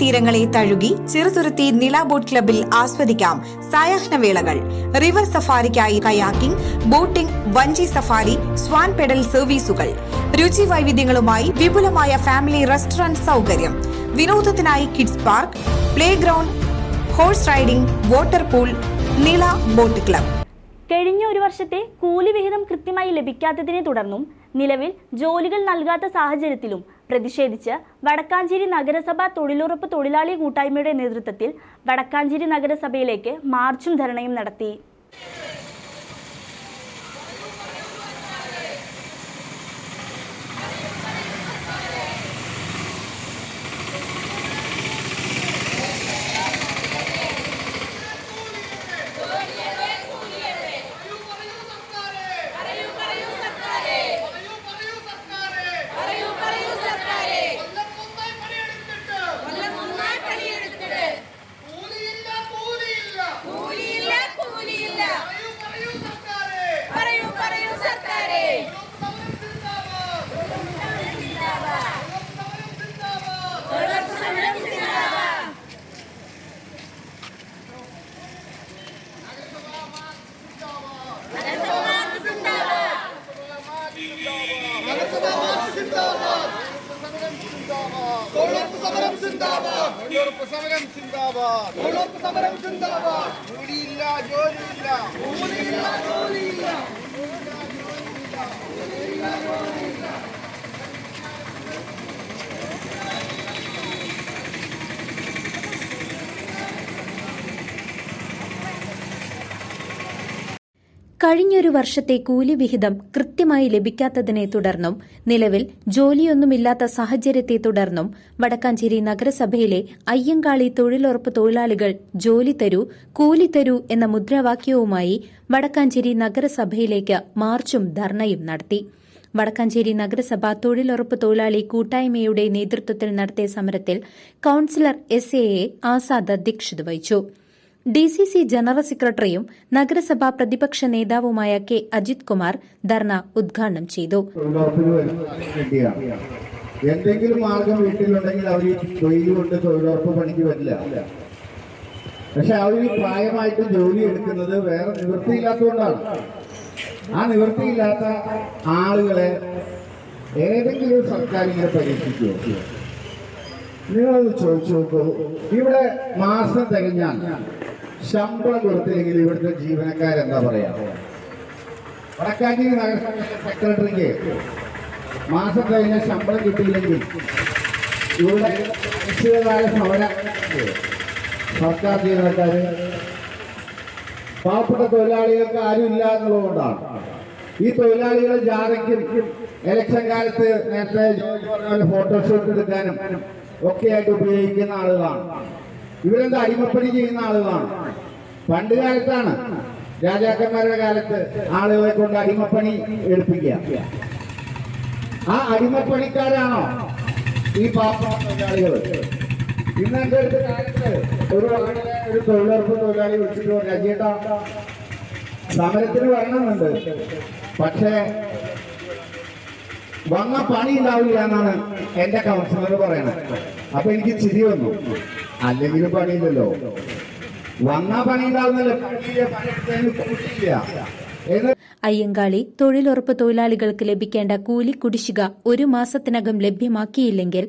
തീരങ്ങളെ തഴുകി ചെറുതുരുത്തി നില ബോട്ട് ക്ലബിൽ ആസ്വദിക്കാം സായാഹ്നവേളകൾ റിവർ സഫാരിക്കായി കയാക്കിംഗ് ബോട്ടിംഗ് വഞ്ചി സഫാരി സ്വാൻ പെഡൽ സർവീസുകൾ. രുചി വൈവിധ്യങ്ങളുമായി വിപുലമായ ഫാമിലി റെസ്റ്റോറന്റ് സൗകര്യം. വിനോദത്തിനായി kids park play ground horse riding water pool Nila boat club. കഴിഞ്ഞ ഒരു വർഷത്തെ കൂലി വിഹിതം കൃത്യമായി ലഭിക്കാത്തതിനെ തുടർന്നും നിലവിൽ ജോലികൾ നൽകാത്ത സാഹചര്യത്തിലും പ്രതിഷേധിച്ച് വടക്കാഞ്ചേരി നഗരസഭ തൊഴിലുറപ്പ് തൊഴിലാളി കൂട്ടായ്മയുടെ നേതൃത്വത്തിൽ വടക്കാഞ്ചേരി നഗരസഭയിലേക്ക് മാർച്ചും ധരണയും നടത്തി പറയൂ പറയൂ സർക്കാരേ കൊല്ലം നന്നായി പണിയെടുത്തിട്ട് കൂലിയില്ല കൂലിയില്ല പറയൂ പറയൂ സർക്കാരേ തൊഴിലുറപ്പ് സമരം സിന്ദാബാദ് നഗരസഭ സിന്ദാബാദ് തൊഴിലുറപ്പ് സമരം സിന്ദാബാദ് തൊഴിലുറപ്പ് സമരം സിന്ദാബാദ്. തൊഴിലുറപ്പ് സമരം സിന്ദാബാദ്. ജോലിയില്ല ജോലിയില്ല. ജോലിയില്ല ജോലിയില്ല. കഴിഞ്ഞൊരു വർഷത്തെ കൂലിവിഹിതം കൃത്യമായി ലഭിക്കാത്തതിനെ തുടർന്നും നിലവിൽ ജോലിയൊന്നുമില്ലാത്ത സാഹചര്യത്തെ തുടർന്നും വടക്കാഞ്ചേരി നഗരസഭയിലെ അയ്യങ്കാളി തൊഴിലുറപ്പ് തൊഴിലാളികൾ ജോലി തരൂ കൂലി തരൂ എന്ന മുദ്രാവാക്യവുമായി വടക്കാഞ്ചേരി നഗരസഭയിലേക്ക് മാർച്ചും ധർണയും നടത്തി. വടക്കാഞ്ചേരി നഗരസഭ തൊഴിലുറപ്പ് തൊഴിലാളി കൂട്ടായ്മയുടെ നേതൃത്വത്തിൽ നടത്തിയ സമരത്തിൽ കൌൺസിലർ എസ് എ ആസാദ് അധ്യക്ഷത വഹിച്ചു. ഡി സി സി ജനറൽ സെക്രട്ടറിയും നഗരസഭാ പ്രതിപക്ഷ നേതാവുമായ കെ അജിത് കുമാർ ധർണ ഉദ്ഘാടനം ചെയ്തു. എന്തെങ്കിലും മാർഗം വീട്ടിലുണ്ടെങ്കിൽ അവർ തൊഴിൽ കൊണ്ട് തൊഴിലുറപ്പ് പണിക്ക് വരില്ല. പക്ഷെ അവർ പ്രായമായിട്ട് ജോലി എടുക്കുന്നത് വേറെ നിവൃത്തിയില്ലാത്തതുകൊണ്ടാണ്. ആ നിവൃത്തിയില്ലാത്ത ആളുകളെ ഏതെങ്കിലും സർക്കാർ ഇങ്ങനെ പരീക്ഷിക്കുമോ നിങ്ങളത് ചോദിച്ചു നോക്കൂ. ഇവിടെ മാസം തികഞ്ഞാൽ ശമ്പളം കൊടുത്തില്ലെങ്കിൽ ഇവിടുത്തെ ജീവനക്കാരെന്താ പറയാ? വടക്കാഞ്ചേരി നഗരസഭ സെക്രട്ടറിക്ക് മാസം കഴിഞ്ഞ ശമ്പളം കിട്ടിയില്ലെങ്കിൽ ഇവിടെ നിശ്ചിതമായ സമരം സർക്കാർ ജീവനക്കാർ പാവപ്പെട്ട തൊഴിലാളികൾക്ക് ആരും ഇല്ല എന്നുള്ളതുകൊണ്ടാണ്. ഈ തൊഴിലാളികൾ ജാഥയ്ക്കും ഇലക്ഷൻ കാലത്ത് നേരത്തെ ഫോട്ടോഷൂട്ട് എടുക്കാനും ഒക്കെ ആയിട്ട് ഉപയോഗിക്കുന്ന ആളുകളാണ്. ഇവരെന്താ അടിമപ്പണി ചെയ്യുന്ന ആളുകളാണ്. പണ്ട് കാലത്താണ് രാജാക്കന്മാരുടെ കാലത്ത് ആളുകളെ കൊണ്ട് അടിമപ്പണി എടുപ്പിക്കുക. ആ അടിമപ്പണിക്കാരാണോ ഈ പാവപ്പെട്ട തൊഴിലാളികൾ? ഇന്ന് എന്റെ അടുത്ത് ഒരു ഒരു തൊഴിലുറപ്പ് തൊഴിലാളി വിളിച്ചിട്ട് പറഞ്ഞു സമരത്തിന് വരണമെന്നുണ്ട്. പക്ഷേ വന്ന പണി ഉണ്ടാവില്ല എന്നാണ് എന്റെ കൗൺസിലർ പറയണത്. അപ്പൊ എനിക്ക് ചിരി വന്നു. അല്ലെങ്കിലും പണിയില്ലല്ലോ. വന്ന പണി ഉണ്ടാവുന്നല്ലോ അയ്യങ്കാളി തൊഴിലുറപ്പ് തൊഴിലാളികൾക്ക് ലഭിക്കേണ്ട കൂലി കുടിശ്ശിക ഒരു മാസത്തിനകം ലഭ്യമാക്കിയില്ലെങ്കിൽ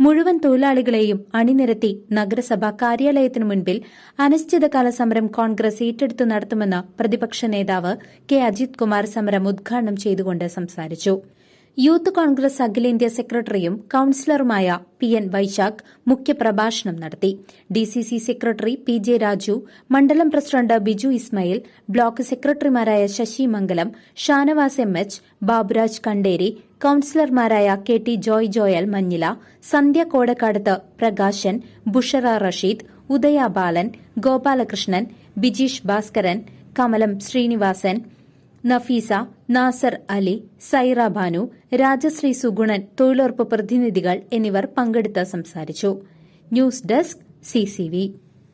മുഴുവൻ തൊഴിലാളികളെയും അണിനിരത്തി നഗരസഭാ കാര്യാലയത്തിനു മുൻപിൽ അനിശ്ചിതകാല സമരം കോൺഗ്രസ് ഏറ്റെടുത്തു നടത്തുമെന്ന് പ്രതിപക്ഷ നേതാവ് കെ. അജിത് കുമാർ സമരം ഉദ്ഘാടനം ചെയ്തുകൊണ്ട് സംസാരിച്ചു. യൂത്ത് കോൺഗ്രസ് അഖിലേന്ത്യാ സെക്രട്ടറിയും കൌൺസിലറുമായ പി എൻ വൈശാഖ് മുഖ്യപ്രഭാഷണം നടത്തി. DCC secretary P J Raju മണ്ഡലം പ്രസിഡന്റ് ബിജു ഇസ്മയിൽ ബ്ലോക്ക് സെക്രട്ടറിമാരായ ശശി മംഗലം ഷാനവാസ് എം എച്ച് ബാബുരാജ് കണ്ടേരി കൌൺസിലർമാരായ K T Joy Joel Manjila Sandhya Kodakkadath Prakashan Bushara Rasheed Udaya Balan Gopalakrishnan Bijeesh Bhaskaran Kamalam Sreenivasan Nafeesa Nasar Ali Saira Banu Rajasree Sugunan തൊഴിലുറപ്പ് പ്രതിനിധികൾ എന്നിവർ പങ്കെടുത്ത് സംസാരിച്ചു. News desk CCV